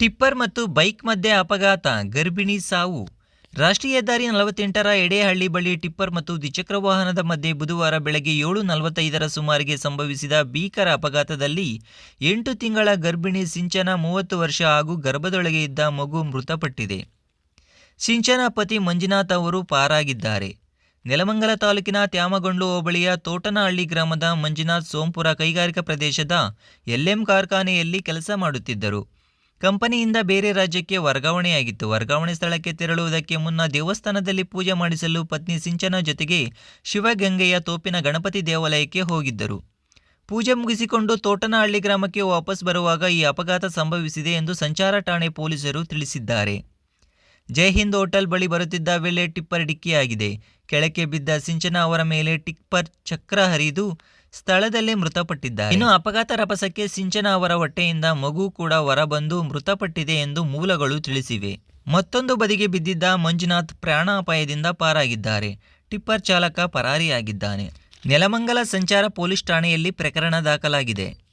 Tipper ಮತ್ತು bike ಮಧ್ಯೆ ಅಪಘಾತ, ಗರ್ಭಿಣಿ ಸಾವು. ರಾಷ್ಟ್ರೀಯ ಹೆದ್ದಾರಿ ನಲವತ್ತೆಂಟರ ಎಡೆಹಳ್ಳಿ ಬಳಿ ಟಿಪ್ಪರ್ ಮತ್ತು ದ್ವಿಚಕ್ರ ವಾಹನದ ಮಧ್ಯೆ ಬುಧವಾರ ಬೆಳಗ್ಗೆ ಏಳು ನಲವತ್ತೈದರ ಸುಮಾರಿಗೆ ಸಂಭವಿಸಿದ ಭೀಕರ ಅಪಘಾತದಲ್ಲಿ ಎಂಟು ತಿಂಗಳ ಗರ್ಭಿಣಿ ಸಿಂಚನ, ಮೂವತ್ತು ವರ್ಷ ಹಾಗೂ ಗರ್ಭದೊಳಗೆ ಇದ್ದ ಮಗು ಮೃತಪಟ್ಟಿದೆ. ಸಿಂಚನ ಪತಿ ಮಂಜುನಾಥ್ ಅವರು ಪಾರಾಗಿದ್ದಾರೆ. ನೆಲಮಂಗಲ ತಾಲೂಕಿನ ತ್ಯಾಮಗೊಂಡು ಹೋಬಳಿಯ ತೋಟನಹಳ್ಳಿ ಗ್ರಾಮದ ಮಂಜುನಾಥ್ ಸೋಂಪುರ ಕೈಗಾರಿಕಾ ಪ್ರದೇಶದ ಎಲ್ಎಂ ಕಾರ್ಖಾನೆಯಲ್ಲಿ ಕೆಲಸ ಮಾಡುತ್ತಿದ್ದರು. ಕಂಪನಿಯಿಂದ ಬೇರೆ ರಾಜ್ಯಕ್ಕೆ ವರ್ಗಾವಣೆಯಾಗಿತ್ತು. ವರ್ಗಾವಣೆ ಸ್ಥಳಕ್ಕೆ ತೆರಳುವುದಕ್ಕೆ ಮುನ್ನ ದೇವಸ್ಥಾನದಲ್ಲಿ ಪೂಜೆ ಮಾಡಿಸಲು ಪತ್ನಿ ಸಿಂಚನ ಜೊತೆಗೆ ಶಿವಗಂಗೆಯ ತೋಪಿನ ಗಣಪತಿ ದೇವಾಲಯಕ್ಕೆ ಹೋಗಿದ್ದರು. ಪೂಜೆ ಮುಗಿಸಿಕೊಂಡು ತೋಟನಹಳ್ಳಿ ಗ್ರಾಮಕ್ಕೆ ವಾಪಸ್ ಬರುವಾಗ ಈ ಅಪಘಾತ ಸಂಭವಿಸಿದೆ ಎಂದು ಸಂಚಾರ ಠಾಣೆ ಪೊಲೀಸರು ತಿಳಿಸಿದ್ದಾರೆ. ಜೈ ಹಿಂದ್ ಹೋಟೆಲ್ ಬಳಿ ಬರುತ್ತಿದ್ದ ವೇಳೆ ಟಿಪ್ಪರ್ ಡಿಕ್ಕಿಯಾಗಿದೆ. ಕೆಳಕ್ಕೆ ಬಿದ್ದ ಸಿಂಚನ ಅವರ ಮೇಲೆ ಟಿಪ್ಪರ್ ಚಕ್ರ ಹರಿದು ಸ್ಥಳದಲ್ಲೇ ಮೃತಪಟ್ಟಿದ್ದಾರೆ. ಇನ್ನು ಅಪಘಾತ ರಭಸಕ್ಕೆ ಸಿಂಚನ ಅವರ ಹೊಟ್ಟೆಯಿಂದ ಮಗು ಕೂಡ ಹೊರಬಂದು ಮೃತಪಟ್ಟಿದೆ ಎಂದು ಮೂಲಗಳು ತಿಳಿಸಿವೆ. ಮತ್ತೊಂದು ಬದಿಗೆ ಬಿದ್ದಿದ್ದ ಮಂಜುನಾಥ್ ಪ್ರಾಣಾಪಾಯದಿಂದ ಪಾರಾಗಿದ್ದಾರೆ. ಟಿಪ್ಪರ್ ಚಾಲಕ ಪರಾರಿಯಾಗಿದ್ದಾನೆ. ನೆಲಮಂಗಲ ಸಂಚಾರ ಪೊಲೀಸ್ ಠಾಣೆಯಲ್ಲಿ ಪ್ರಕರಣ ದಾಖಲಾಗಿದೆ.